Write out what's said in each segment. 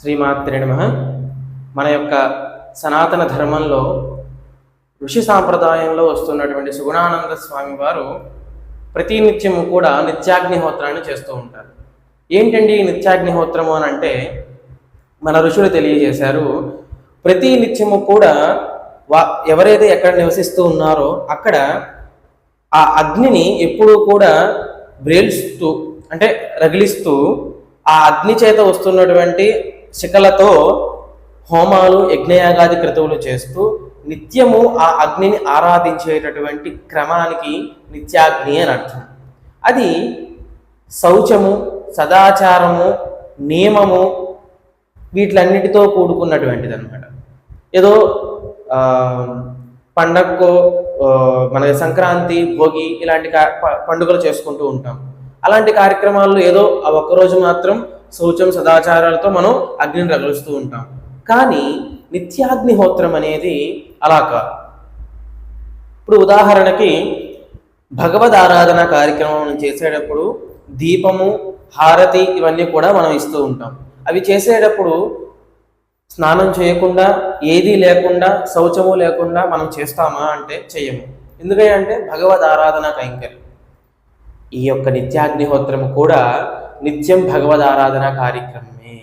శ్రీమాత్రే నమ. మన యొక్క సనాతన ధర్మంలో ఋషి సాంప్రదాయంలో వస్తున్నటువంటి సుగుణానంద స్వామి వారు ప్రతి నిత్యము కూడా నిత్యాగ్నిహోత్రాన్ని చేస్తూ ఉంటారు. ఏంటండి ఈ నిత్యాగ్నిహోత్రము అని అంటే మన ఋషులు తెలియజేశారు ప్రతి నిత్యము కూడా వా ఎవరైతే ఎక్కడ నివసిస్తూ ఉన్నారో అక్కడ ఆ అగ్నిని ఎప్పుడూ కూడా బ్రేల్స్తూ అంటే రగిలిస్తూ ఆ అగ్ని చేత వస్తున్నటువంటి శిఖలతో హోమాలు యజ్ఞయాగాది క్రతువులు చేస్తూ నిత్యము ఆ అగ్నిని ఆరాధించేటటువంటి క్రమానికి నిత్యాగ్ని అని అర్థం. అది శౌచము సదాచారము నియమము వీటిలన్నిటితో కూడుకున్నటువంటిది అనమాట ఏదో పండగకో మన సంక్రాంతి భోగి ఇలాంటి కా- పండుగలు చేసుకుంటూ ఉంటాం. అలాంటి కార్యక్రమాల్లో ఏదో ఆ ఒక్కరోజు మాత్రం శౌచం సదాచారాలతో మనం అగ్నిని రగులుస్తూ ఉంటాం. కానీ నిత్యాగ్నిహోత్రం అనేది అలా కాదు. ఇప్పుడు ఉదాహరణకి భగవద్ ఆరాధన కార్యక్రమం చేసేటప్పుడు దీపము హారతి ఇవన్నీ కూడా మనం ఇస్తూ ఉంటాం. అవి చేసేటప్పుడు స్నానం చేయకుండా ఏదీ లేకుండా శౌచము లేకుండా మనం చేస్తామా అంటే చెయ్యము ఎందుకంటే భగవద్ ఆరాధన కైంకర్యం. ఈ యొక్క నిత్యాగ్నిహోత్రము కూడా నిత్యం భగవద్ ఆరాధన కార్యక్రమమే.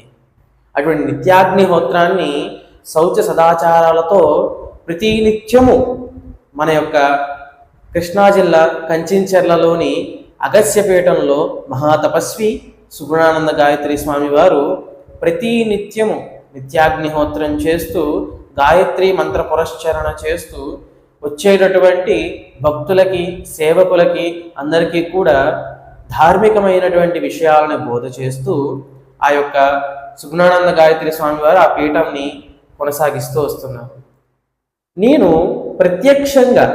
అటువంటి నిత్యాగ్నిహోత్రాన్ని శౌచ సదాచారాలతో ప్రతి నిత్యము మన యొక్క కృష్ణా జిల్లా కంచించెర్లలోని అగస్యపీఠంలో మహాతపస్వి సుగుణానంద గాయత్రి స్వామి వారు ప్రతి నిత్యము నిత్యాగ్నిహోత్రం చేస్తూ గాయత్రి మంత్ర పురస్చరణ చేస్తూ వచ్చేటటువంటి భక్తులకి సేవకులకి అందరికీ కూడా ధార్మికమైనటువంటి విషయాలను బోధ చేస్తూ ఆ యొక్క సుగుణానంద గాయత్రి స్వామి వారు ఆ పీఠంని కొనసాగిస్తూ వస్తున్నారు. నేను ప్రత్యక్షంగా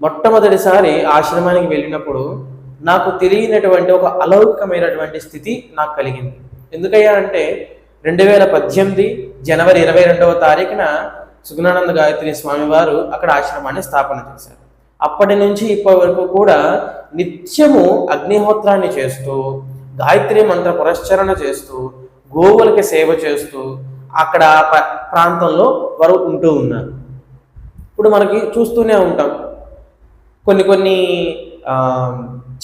మొట్టమొదటిసారి ఆశ్రమానికి వెళ్ళినప్పుడు నాకు తెలియనటువంటి ఒక అలౌకికమైనటువంటి స్థితి నాకు కలిగింది. ఎందుకయ్యా అంటే రెండు వేల పద్దెనిమిది జనవరి ఇరవై రెండవ తారీఖున సుగుణానంద గాయత్రి స్వామి వారు అక్కడ ఆశ్రమాన్ని స్థాపన చేశారు. అప్పటి నుంచి ఇప్పటి వరకు కూడా నిత్యము అగ్నిహోత్రాన్ని చేస్తూ గాయత్రి మంత్ర పురస్చరణ చేస్తూ గోవులకి సేవ చేస్తూ అక్కడ ప్రాంతంలో వారు ఉంటూ ఉన్నారు. ఇప్పుడు మనకి చూస్తూనే ఉంటాం. కొన్ని కొన్ని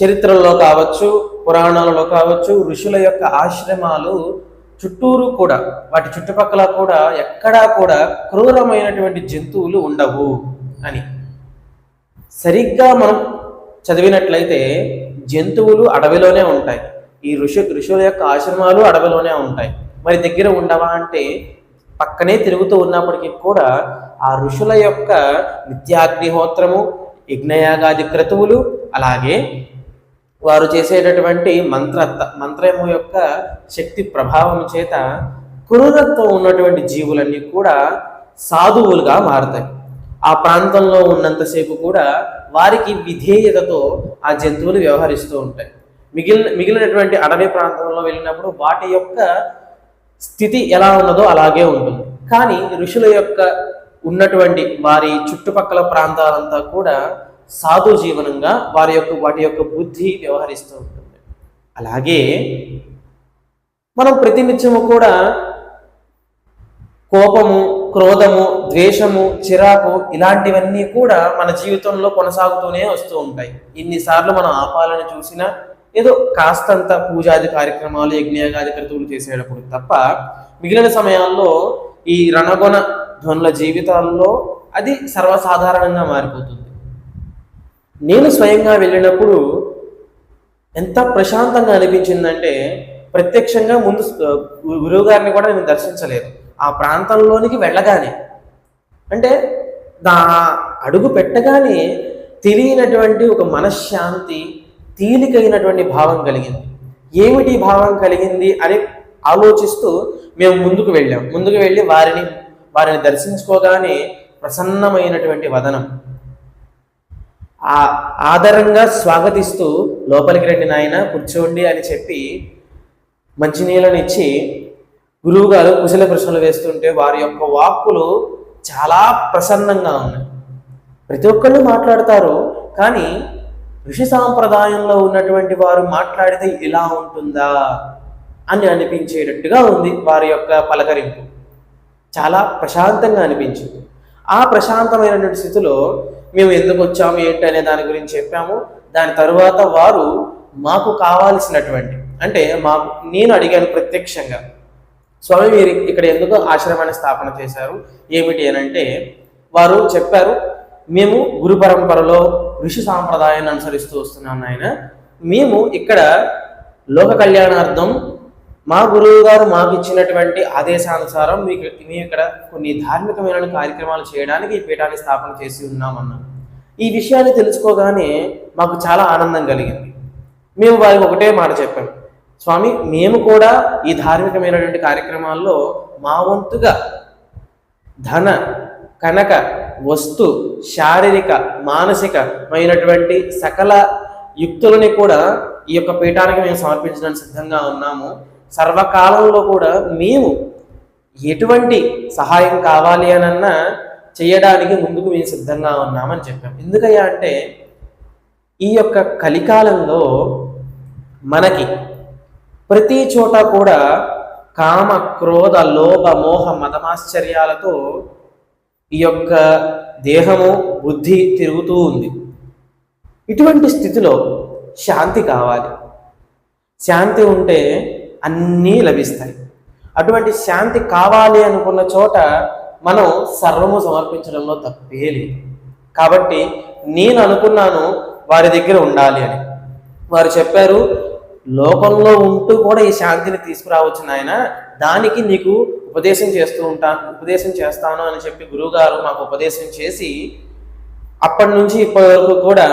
చరిత్రల్లో కావచ్చు పురాణాలలో కావచ్చు ఋషుల యొక్క ఆశ్రమాలు చుట్టూరు కూడా వాటి చుట్టుపక్కల కూడా ఎక్కడా కూడా క్రూరమైనటువంటి జంతువులు ఉండవు అని. సరిగ్గా మనం చదివినట్లయితే జంతువులు అడవిలోనే ఉంటాయి. ఈ ఋషి ఋషుల యొక్క ఆశ్రమాలు అడవిలోనే ఉంటాయి. మరి దగ్గర ఉండవా అంటే పక్కనే తిరుగుతూ ఉన్నప్పటికీ కూడా ఆ ఋషుల యొక్క నిత్యాగ్నిహోత్రము యజ్ఞయాగాది క్రతువులు అలాగే వారు చేసేటటువంటి మంత్ర మంత్రము యొక్క శక్తి ప్రభావం చేత క్రూరత్వం ఉన్నటువంటి జీవులన్నీ కూడా సాధువులుగా మారుతాయి. ఆ ప్రాంతంలో ఉన్నంతసేపు కూడా వారికి విధేయతతో ఆ జంతువులు వ్యవహరిస్తూ ఉంటాయి. మిగిలిన మిగిలినటువంటి అడవి ప్రాంతంలో వెళ్ళినప్పుడు వాటి యొక్క స్థితి ఎలా ఉన్నదో అలాగే ఉంటుంది. కానీ ఋషుల యొక్క ఉన్నటువంటి వారి చుట్టుపక్కల ప్రాంతాలంతా కూడా సాధు జీవనంగా వారి యొక్క వాటి యొక్క బుద్ధి వ్యవహరిస్తూ ఉంటుంది. అలాగే మనం ప్రతినిత్యము కూడా కోపము క్రోధము ద్వేషము చిరాకు ఇలాంటివన్నీ కూడా మన జీవితంలో కొనసాగుతూనే వస్తూ ఉంటాయి. ఇన్నిసార్లు మనం ఆపాలని చూసినా ఏదో కాస్తంత పూజాది కార్యక్రమాలు యజ్ఞయాగాది క్రతువులు చేసేటప్పుడు తప్ప మిగిలిన సమయాల్లో ఈ రణగొణ ధ్వనుల జీవితాల్లో అది సర్వసాధారణంగా మారిపోతుంది. నేను స్వయంగా వెళ్ళినప్పుడు ఎంత ప్రశాంతంగా అనిపించిందంటే ప్రత్యక్షంగా ముందు గురువుగారిని గురువు గారిని కూడా నేను దర్శించలేదు. ఆ ప్రాంతంలోనికి వెళ్ళగానే అంటే దా అడుగు పెట్టగానే తెలియనటువంటి ఒక మనశ్శాంతి తేలికైనటువంటి భావం కలిగింది. ఏమిటి భావం కలిగింది అని ఆలోచిస్తూ మేము ముందుకు వెళ్ళాం. ముందుకు వెళ్ళి వారిని వారిని దర్శించుకోగానే ప్రసన్నమైనటువంటి వదనం ఆ ఆదరంగా స్వాగతిస్తూ లోపలికి రండి నాయన కూర్చోండి అని చెప్పి మంచినీళ్ళని గురువుగారు కుశల ప్రశ్నలు వేస్తుంటే వారి యొక్క వాక్కులు చాలా ప్రసన్నంగా ఉన్నాయి. ప్రతి ఒక్కళ్ళు మాట్లాడతారు కానీ ఋషి సాంప్రదాయంలో ఉన్నటువంటి వారు మాట్లాడితే ఇలా ఉంటుందా అని అనిపించేటట్టుగా ఉంది వారి యొక్క పలకరింపు. చాలా ప్రశాంతంగా అనిపించింది. ఆ ప్రశాంతమైనటువంటి స్థితిలో మేము ఎందుకు వచ్చాము ఏంటి అనే దాని గురించి చెప్పాము. దాని తరువాత వారు మాకు కావాల్సినటువంటి అంటే మాకు నేను అడిగాను ప్రత్యక్షంగా స్వామి మీరు ఇక్కడ ఎందుకు ఆశ్రమాన్ని స్థాపన చేశారు? ఏమిటి అని అంటే వారు చెప్పారు మేము గురు పరంపరలో ఋషి సాంప్రదాయాన్ని అనుసరిస్తూ వస్తున్నాం ఆయన మేము ఇక్కడ లోక కళ్యాణార్థం మా గురువు గారు మాకు ఇచ్చినటువంటి ఆదేశానుసారం మీకు మేము ఇక్కడ కొన్ని ధార్మికమైన కార్యక్రమాలు చేయడానికి ఈ పీఠాన్ని స్థాపన చేసి ఉన్నామన్నాం. ఈ విషయాన్ని తెలుసుకోగానే మాకు చాలా ఆనందం కలిగింది. మేము వారికి ఒకటే మాట చెప్పాము స్వామి మేము కూడా ఈ ధార్మికమైనటువంటి కార్యక్రమాల్లో మా వంతుగా ధన కనక వస్తు శారీరక మానసికమైనటువంటి సకల యుక్తులని కూడా ఈ యొక్క పీఠానికి మేము సమర్పించడానికి సిద్ధంగా ఉన్నాము. సర్వకాలంలో కూడా మేము ఎటువంటి సహాయం కావాలి అనన్నా చేయడానికి ముందుకు మేము సిద్ధంగా ఉన్నామని చెప్పాం. ఎందుకయ్యా అంటే ఈ యొక్క కలికాలంలో మనకి ప్రతి చోట కూడా కామ క్రోధ లోభ మోహ మతమాశ్చర్యాలతో ఈ యొక్క దేహము బుద్ధి తిరుగుతూ ఉంది. ఇటువంటి స్థితిలో శాంతి కావాలి. శాంతి ఉంటే అన్నీ లభిస్తాయి. అటువంటి శాంతి కావాలి అనుకున్న చోట మనం సర్వము సమర్పించడంలో తప్పే లేదు. కాబట్టి నేను అనుకున్నాను వారి దగ్గర ఉండాలి అని. వారు చెప్పారు లోకంలో ఉంటూ కూడా ఈ శాంతిని తీసుకురావచ్చు నాయన. దానికి నీకు ఉపదేశం చేస్తూ ఉంటాను ఉపదేశం చేస్తాను అని చెప్పి గురువుగారు మాకు ఉపదేశం చేసి అప్పటి నుంచి ఇప్పటి వరకు కూడా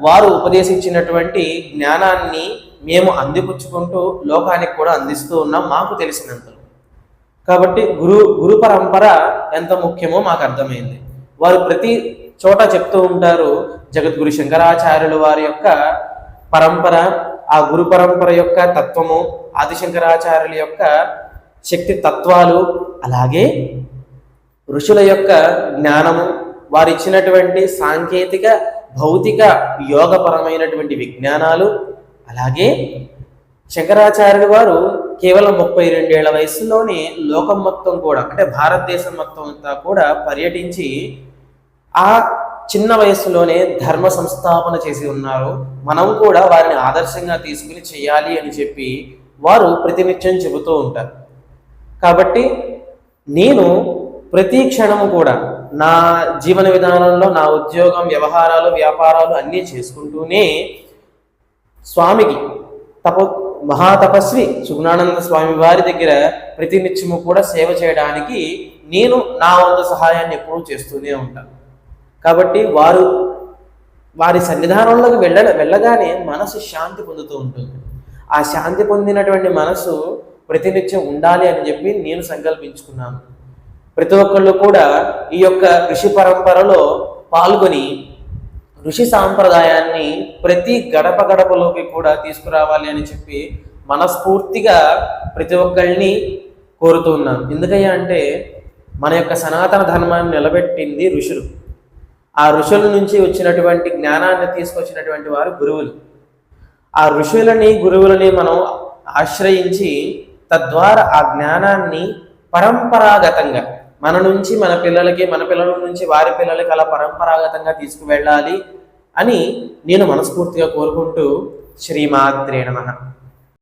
వారు ఉపదేశించినటువంటి జ్ఞానాన్ని మేము అందిపుచ్చుకుంటూ లోకానికి కూడా అందిస్తూ ఉన్నాం మాకు తెలిసినంతలో. కాబట్టి గురు గురు పరంపర ఎంత ముఖ్యమో మాకు అర్థమైంది. వారు ప్రతి చోట చెప్తూ ఉంటారు జగద్గురు శంకరాచార్యులు వారి యొక్క పరంపర ఆ గురు పరంపర యొక్క తత్వము ఆదిశంకరాచార్యుల యొక్క శక్తి తత్వాలు అలాగే ఋషుల యొక్క జ్ఞానము వారు ఇచ్చినటువంటి సాంకేతిక భౌతిక యోగపరమైనటువంటి విజ్ఞానాలు అలాగే శంకరాచార్యులు వారు కేవలం ముప్పై రెండేళ్ళ వయసులోనే లోకం మొత్తం కూడా అంటే భారతదేశం మొత్తం అంతా కూడా పర్యటించి ఆ చిన్న వయసులోనే ధర్మ సంస్థాపన చేసి ఉన్నారు. మనం కూడా వారిని ఆదర్శంగా తీసుకుని చేయాలి అని చెప్పి వారు ప్రతినిత్యం చెబుతూ ఉంటారు. కాబట్టి నేను ప్రతి క్షణము కూడా నా జీవన విధానంలో నా ఉద్యోగం వ్యవహారాలు వ్యాపారాలు అన్నీ చేసుకుంటూనే స్వామికి తప మహాతపస్వి సుగుణానంద స్వామి వారి దగ్గర ప్రతినిత్యము కూడా సేవ చేయడానికి నేను నా వంతు సహాయాన్ని ఎప్పుడూ చేస్తూనే ఉంటాను. కాబట్టి వారు వారి సన్నిధానంలోకి వెళ్ళ వెళ్ళగానే మనసు శాంతి పొందుతూ ఉంటుంది. ఆ శాంతి పొందినటువంటి మనసు ప్రతినిత్యం ఉండాలి అని చెప్పి నేను సంకల్పించుకున్నాను. ప్రతి ఒక్కళ్ళు కూడా ఈ యొక్క ఋషి పరంపరలో పాల్గొని ఋషి సాంప్రదాయాన్ని ప్రతి గడప గడపలోకి కూడా తీసుకురావాలి అని చెప్పి మనస్ఫూర్తిగా ప్రతి ఒక్కళ్ళని కోరుతున్నాను ఎందుకయ్యా అంటే మన యొక్క సనాతన ధర్మాన్ని నిలబెట్టింది ఋషులు. ఆ ఋషుల నుంచి వచ్చినటువంటి జ్ఞానాన్ని తీసుకొచ్చినటువంటి వారు గురువులు. ఆ ఋషులని గురువులని మనం ఆశ్రయించి తద్వారా ఆ జ్ఞానాన్ని పరంపరాగతంగా మన నుంచి మన పిల్లలకి మన పిల్లల నుంచి వారి పిల్లలకి అలా పరంపరాగతంగా తీసుకువెళ్ళాలి అని నేను మనస్ఫూర్తిగా కోరుకుంటూ శ్రీమాత్రే నమ.